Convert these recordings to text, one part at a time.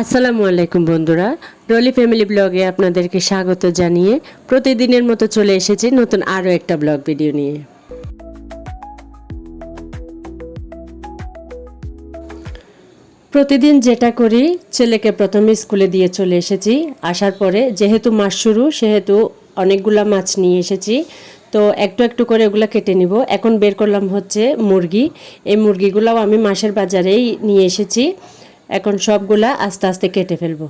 আসসালামু আলাইকুম বন্ধুরা। রলি ফ্যামিলি ব্লগে আপনাদেরকে স্বাগত জানিয়ে প্রতিদিনের মতো চলে এসেছি নতুন আরও একটা ব্লগ ভিডিও নিয়ে। প্রতিদিন যেটা করি, ছেলেকে প্রথমে স্কুলে দিয়ে চলে এসেছি। আসার পরে যেহেতু মাস শুরু, সেহেতু অনেকগুলা মাছ নিয়ে এসেছি। তো একটু একটু করে ওগুলো কেটে নিব। এখন বের করলাম হচ্ছে মুরগি। এই মুরগিগুলোও আমি মাসের বাজারেই নিয়ে এসেছি। এখন সবগুলা আস্তে আস্তে কেটে ফেলব।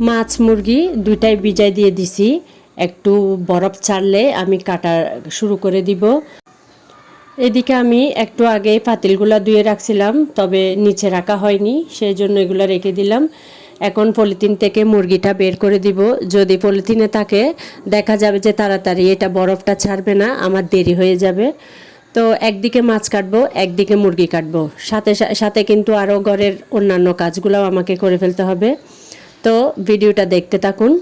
মাছ, মুরগি দুইটাই বিজাই দিয়ে দিছি। একটু বরফ ছাড়লে আমি কাটা শুরু করে দিব। এদিকে আমি একটু আগে পাতিলগুলা ধুয়ে রাখছিলাম, তবে নিচে রাখা হয়নি সেই জন্য এগুলো রেখে দিলাম। এখন পলিথিন থেকে মুরগিটা বের করে দিব। যদি পলিথিনে থাকে, দেখা যাবে যে তাড়াতাড়ি এটা বরফটা ছাড়বে না, আমার দেরি হয়ে যাবে। তো একদিকে মাছ কাটবো, একদিকে মুরগি কাটবো। সাথে সাথে কিন্তু আরও ঘরের অন্যান্য কাজগুলোও আমাকে করে ফেলতে হবে। তো ভিডিওটা দেখতে থাকুন।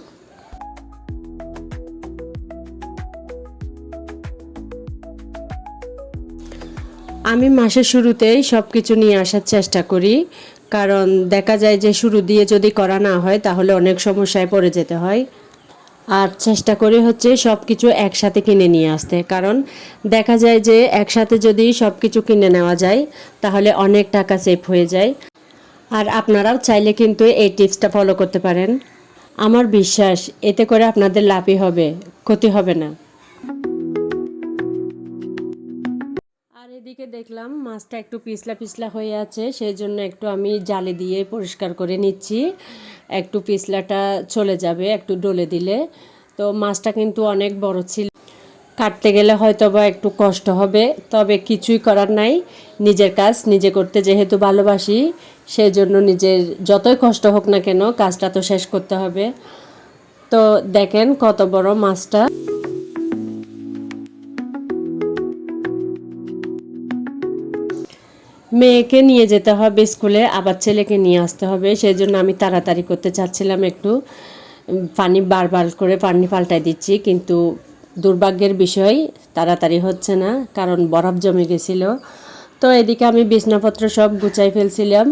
আমি মাসের শুরুতেই সব কিছু নিয়ে আসার চেষ্টা করি, কারণ দেখা যায় যে শুরু দিয়ে যদি করা না হয়, তাহলে অনেক সমস্যায় পড়ে যেতে হয়। আর চেষ্টা করি হচ্ছে সব কিছু একসাথে কিনে নিয়ে আসতে। কারণ দেখা যায় যে একসাথে যদি সব কিছু কিনে নেওয়া যায়, তাহলে অনেক টাকা সেভ হয়ে যায়। আর আপনারাও চাইলে কিন্তু এই টিপসটা ফলো করতে পারেন। আমার বিশ্বাস, এতে করে আপনাদের লাভই হবে, ক্ষতি হবে না। আর এদিকে দেখলাম মাছটা একটু পিছলা পিছলা হয়ে আছে, সেই জন্য একটু আমি জালে দিয়ে পরিষ্কার করে নিচ্ছি। একটু পিছলাটা চলে যাবে, একটু ডলে দিলে। তো মাছটা কিন্তু অনেক বড় ছিল। কাটতে গেলে হয়তো বা একটু কষ্ট হবে, তবে কিছুই করার নাই। নিজের কাজ নিজে করতে যেহেতু ভালোবাসি সেই জন্য নিজের যতই কষ্ট হোক না কেন, কাজটা তো শেষ করতে হবে। তো দেখেন কত বড় মাছটা। মেয়েকে নিয়ে যেতে হবে স্কুলে, আবার ছেলেকে নিয়ে আসতে হবে। সেই জন্য আমি তাড়াতাড়ি করতে চাচ্ছিলাম একটু। পানি বারবার করে পানি পাল্টাই দিচ্ছি, কিন্তু দুর্ভাগ্যের বিষয়, তাড়াতাড়ি হচ্ছে না, কারণ বরফ জমে গেছিল। তো এদিকে আমি বিছনাপত্র সব গুছাই ফেলছিলাম।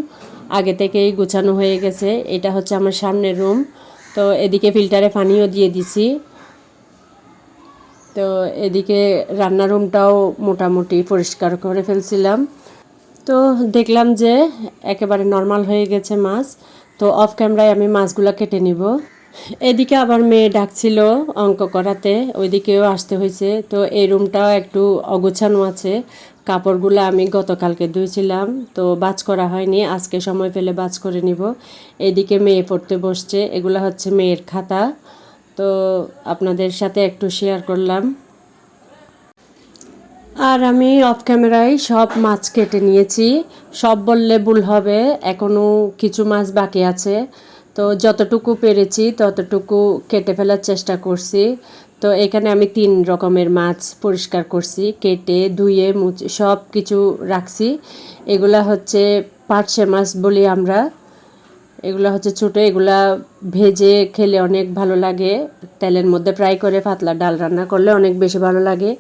আগে থেকেই গুছানো হয়ে গেছে। এটা হচ্ছে আমার সামনের রুম। তো এদিকে ফিল্টারে পানিও দিয়ে দিছি। তো এদিকে রান্নার রুমটাও মোটামুটি পরিষ্কার করে ফেলছিলাম। তো দেখলাম যে একেবারে নর্মাল হয়ে গেছে মাছ। তো অফ ক্যামেরায় আমি মাছগুলো কেটে নিব। এদিকে আবার মেয়ে ডাকছিল অঙ্ক করাতে, ওইদিকেও আসতে হয়েছে। তো এই রুমটাও একটু অগোছানো আছে। কাপড়গুলো আমি গতকালকে ধুয়েছিলাম তো বাজ করা হয়নি। আজকে সময় পেলে বাজ করে নিব। এদিকে মেয়ে পড়তে বসছে, এগুলো হচ্ছে মেয়ের খাতা। তো আপনাদের সাথে একটু শেয়ার করলাম। আর আমি অফ ক্যামেরায় সব মাছ কেটে নিয়েছি। সব বললে ভুল হবে এখনও কিছু মাছ বাকি আছে। তো যতটুকু পেরেছি, ততটুকু কেটে ফেলার চেষ্টা করছি। তো এখানে আমি তিন রকমের মাছ পরিষ্কার করছি, কেটে, ধুয়ে, মুছে সব কিছু রাখছি। এগুলা হচ্ছে পাটসে মাছ বলি আমরা। এগুলো হচ্ছে ছোটো, এগুলা ভেজে খেলে অনেক ভালো লাগে। তেলের মধ্যে ফ্রাই করে পাতলা ডাল রান্না করলে অনেক বেশি ভালো লাগে।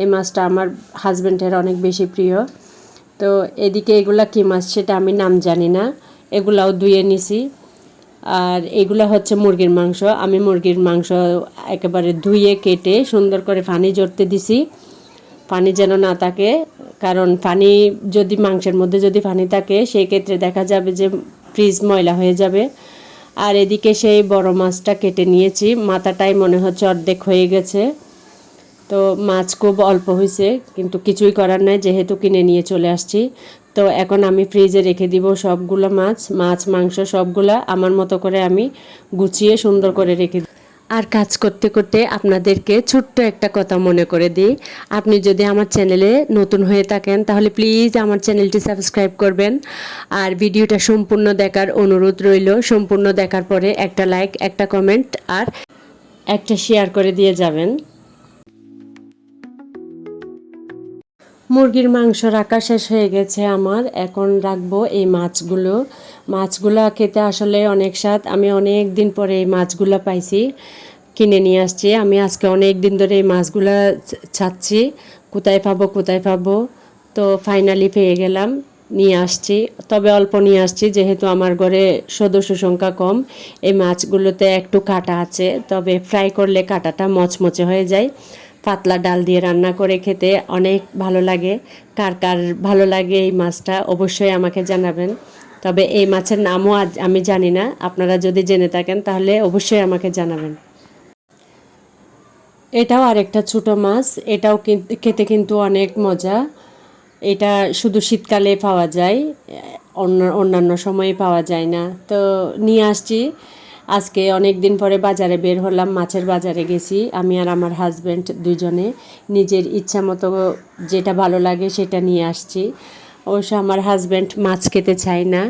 এই মাছটা আমার হাজব্যান্ডের অনেক বেশি প্রিয়। তো এদিকে এগুলা কী মাছ সেটা আমি নাম জানি না, এগুলাও ধুয়ে নিছি। আর এগুলো হচ্ছে মুরগির মাংস। আমি মুরগির মাংস একেবারে ধুয়ে কেটে সুন্দর করে পানি জড়তে দিছি। পানি যেন না থাকে, কারণ পানি যদি মাংসের মধ্যে যদি পানি থাকে সেই ক্ষেত্রে দেখা যাবে যে ফ্রিজ ময়লা হয়ে যাবে। আর এদিকে সেই বড় মাছটা কেটে নিয়েছি। মাথাটাই মনে হচ্ছে অর্ধেক হয়ে গেছে। তো মাছ খুব অল্প হয়েছে, কিন্তু কিছুই করার নাই, যেহেতু কিনে নিয়ে চলে আসছি। তো এখন আমি ফ্রিজে রেখে দিব সবগুলো মাছ মাছ, মাংস সবগুলা। আমার মতো করে আমি গুছিয়ে সুন্দর করে রেখে আর কাজ করতে করতে আপনাদেরকে ছোট্ট একটা কথা মনে করে দিই। আপনি যদি আমার চ্যানেলে নতুন হয়ে থাকেন, তাহলে প্লিজ আমার চ্যানেলটি সাবস্ক্রাইব করবেন। আর ভিডিওটা সম্পূর্ণ দেখার অনুরোধ রইল। সম্পূর্ণ দেখার পরে একটা লাইক একটা কমেন্ট আর একটা শেয়ার করে দিয়ে যাবেন। মুরগির মাংস রাখা শেষ হয়ে গেছে আমার। এখন রাখব এই মাছগুলো। মাছগুলো খেতে আসলে অনেক স্বাদ। আমি অনেক দিন পরে এই মাছগুলো পাইছি, কিনে নিয়ে আসছি। আমি আজকে অনেক দিন ধরে এই মাছগুলো ছাচ্ছি কোথায় পাবো কোথায় পাবো? তো ফাইনালি পেয়ে গেলাম, নিয়ে আসছি। তবে অল্প নিয়ে আসছি, যেহেতু আমার ঘরে সদস্য সংখ্যা কম। এই মাছগুলোতে একটু কাটা আছে, তবে ফ্রাই করলে কাটাটা মচমচে হয়ে যায়। পাতলা ডাল দিয়ে রান্না করে খেতে অনেক ভালো লাগে। কার কার ভালো লাগে এই মাছটা অবশ্যই আমাকে জানাবেন। তবে এই মাছের নামও আজ আমি জানি না। আপনারা যদি জেনে থাকেন, তাহলে অবশ্যই আমাকে জানাবেন। এটাও আরেকটা ছোট মাছ। এটাও খেতে কিন্তু অনেক মজা। এটা শুধু শীতকালে পাওয়া যায়, অন্য অন্যান্য সময়ে পাওয়া যায় না। তো নিয়ে আসছি। আজকে অনেক দিন পরে বাজারে বের হলাম, মাছের বাজারে গেছি। আমি আর আমার হাজব্যান্ড দুজনে নিজের ইচ্ছা মতো যেটা ভালো লাগে সেটা নিয়ে আসছি। অবশ্য আমার হাজব্যান্ড মাছ খেতে চায় না।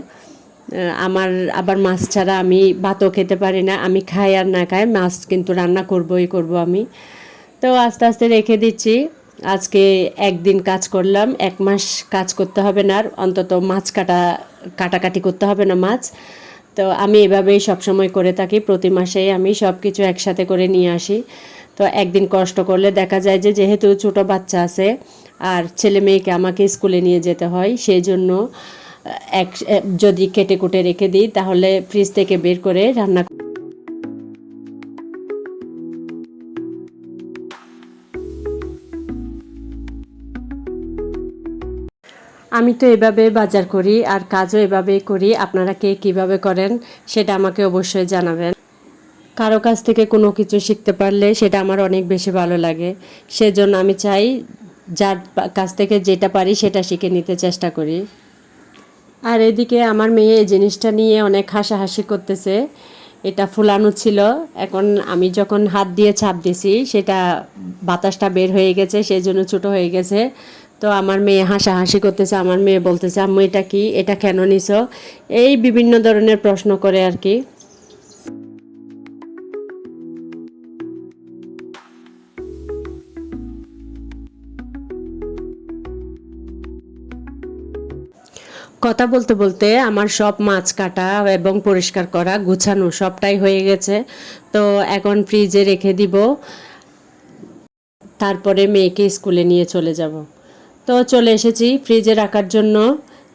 আমার আবার মাছ ছাড়া আমি ভাতও খেতে পারি না। আমি খাই আর না খাই, মাছ কিন্তু রান্না করবই করব আমি। তো আস্তে আস্তে রেখে দিচ্ছি। আজকে একদিন কাজ করলাম, এক মাস কাজ করতে হবে না আর। অন্তত মাছ কাটা, কাটাকাটি করতে হবে না মাছ। তো আমি এভাবেই সবসময় করে থাকি। প্রতি মাসেই আমি সব কিছু একসাথে করে নিয়ে আসি। তো একদিন কষ্ট করলে দেখা যায় যে, যেহেতু ছোট বাচ্চা আছে আর ছেলে মেয়েকে আমাকে স্কুলে নিয়ে যেতে হয়, সেই জন্য এক, যদি কেটে কুটে রেখে দিই, তাহলে ফ্রিজ থেকে বের করে রান্না আমি তো এভাবে বাজার করি আর কাজও এভাবেই করি। আপনারা কে কীভাবে করেন সেটা আমাকে অবশ্যই জানাবেন। কারও কাছ থেকে কোনো কিছু শিখতে পারলে সেটা আমার অনেক বেশি ভালো লাগে। সেজন্য আমি চাই যার কাছ থেকে যেটা পারি সেটা শিখে নিতে চেষ্টা করি। আর এদিকে আমার মেয়ে এই জিনিসটা নিয়ে অনেক হাসাহাসি করতেছে। এটা ফুলানো ছিল। এখন আমি যখন হাত দিয়ে ছাপ দিছি, সেটা বাতাসটা বের হয়ে গেছে সেই জন্য ছোটো হয়ে গেছে। তো আমার মেয়ে হাসাহাসি করতেছে, আমার মেয়ে বলতেছে, আম্মু, এটা কি? এটা কেন নিছো? এই বিভিন্ন ধরনের প্রশ্ন করে আর কি। কথা বলতে বলতে আমার সব মাছ কাটা এবং পরিষ্কার করা গুছানো সবটাই হয়ে গেছে। তো এখন ফ্রিজে রেখে দিব। তারপরে মেয়েকে স্কুলে নিয়ে চলে যাব। তো চলে এসেছি ফ্রিজে রাখার জন্য।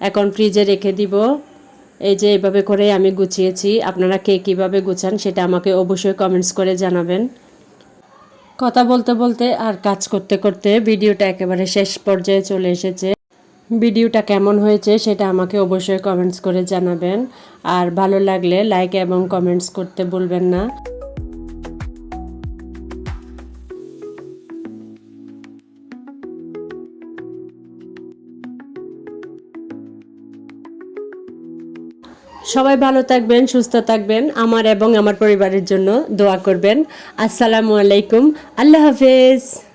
এখন ফ্রিজে রেখে দিব। এই যে এভাবে করে আমি গুছিয়েছি। আপনারা কে কীভাবে গুছান সেটা আমাকে অবশ্যই কমেন্টস করে জানাবেন। কথা বলতে বলতে আর কাজ করতে করতে ভিডিওটা একেবারে শেষ পর্যায়ে চলে এসেছে। ভিডিওটা কেমন হয়েছে সেটা আমাকে অবশ্যই কমেন্টস করে জানাবেন। আর ভালো লাগলে লাইক এবং কমেন্টস করতে ভুলবেন না। সবাই ভালো থাকবেন, সুস্থ থাকবেন, আমার এবং আমার পরিবারের জন্য দোয়া করবেন। আসসালামু আলাইকুম। আল্লাহ হাফেজ।